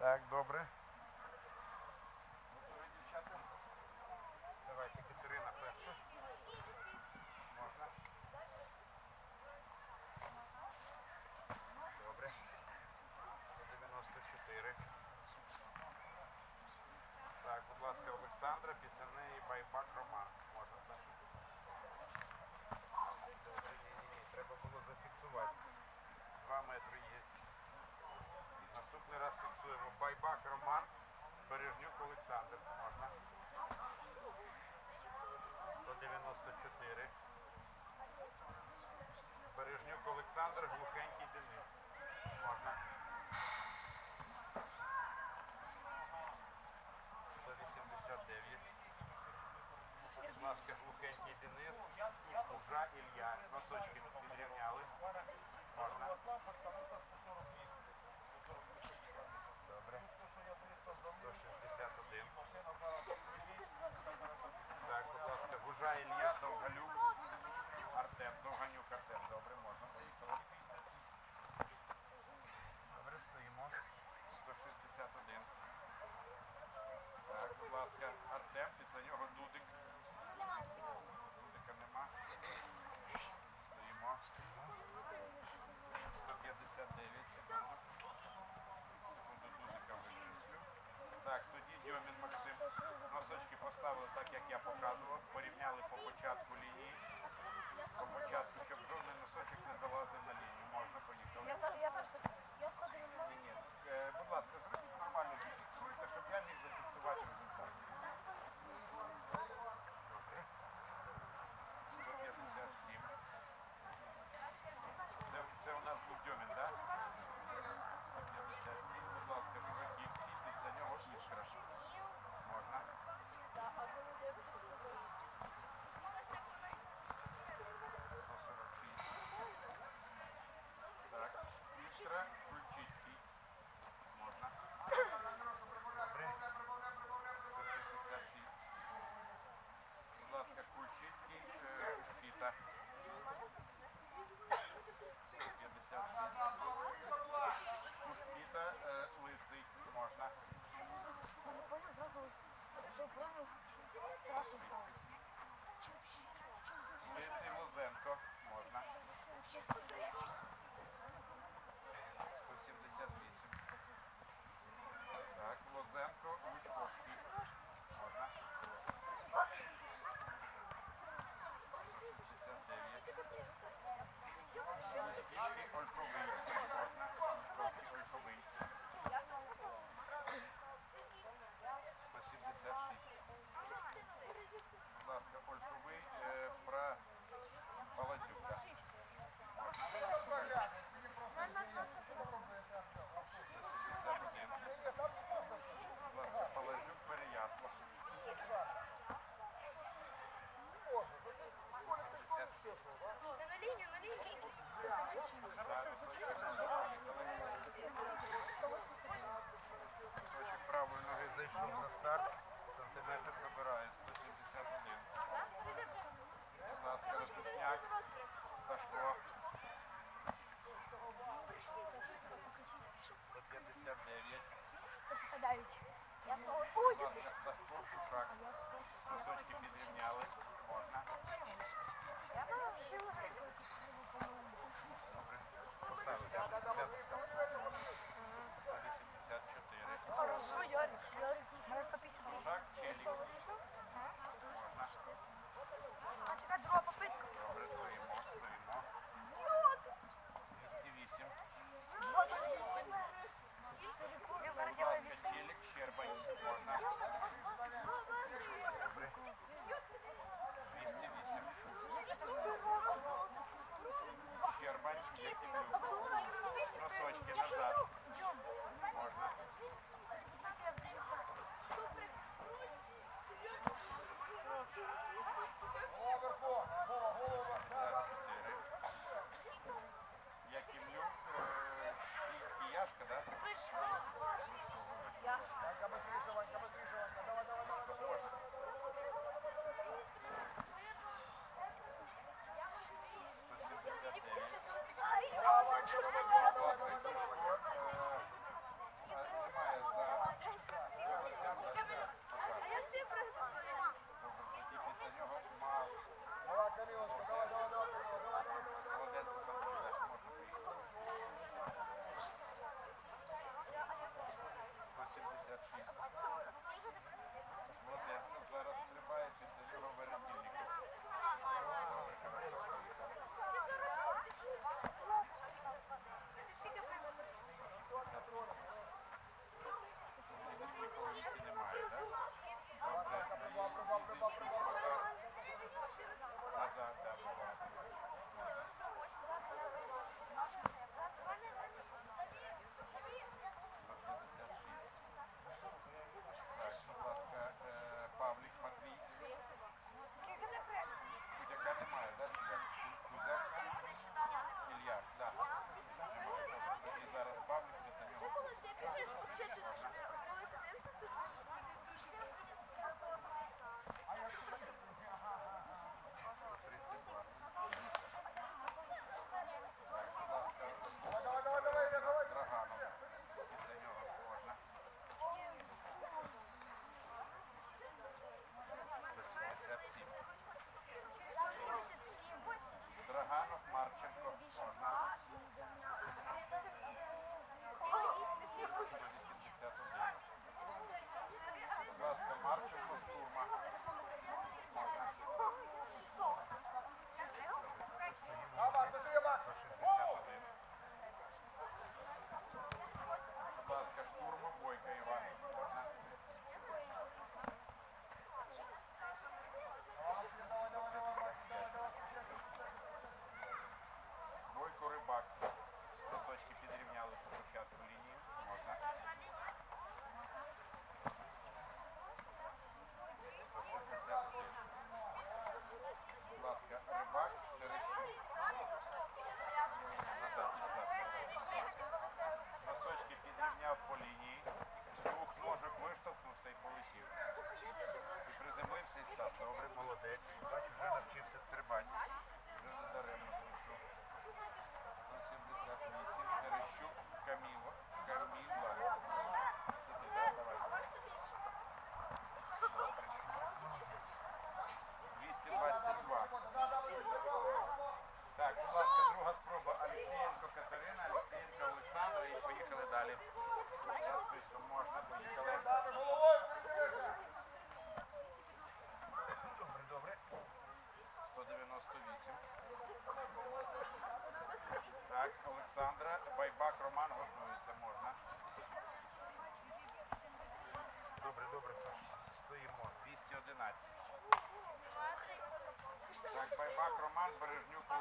Так, добре. Готові, дівчата? Давайте Катерина перша. Можна? Добре. 94. Так, будь ласка, Олександра, після неї байпак. наступний раз фіксуємо. Байбак Роман, Бережнюк Олександр. Можна. 194. Бережнюк Олександр, глухенький Денис. Можна. Довжа Ілья, Довгалюк, Артем, Довганюк, Артем, добре, можна поїхати. Добре, стоїмо. 161. Так, будь ласка, Артем, після нього Дудик. Дудика нема. Стоїмо. 159. Секунду Дудика вичислю. Так, тоді Дьомін Максим. Носочки поставили так, як я показував. Ліпці Музенко, можна. Носочки назад. Можно. Я кемлю. Э, Яшка, да? Яшка. Ванька, быстрее, Ванька, быстрее. Роман, Бережнюк Олександр. Можна.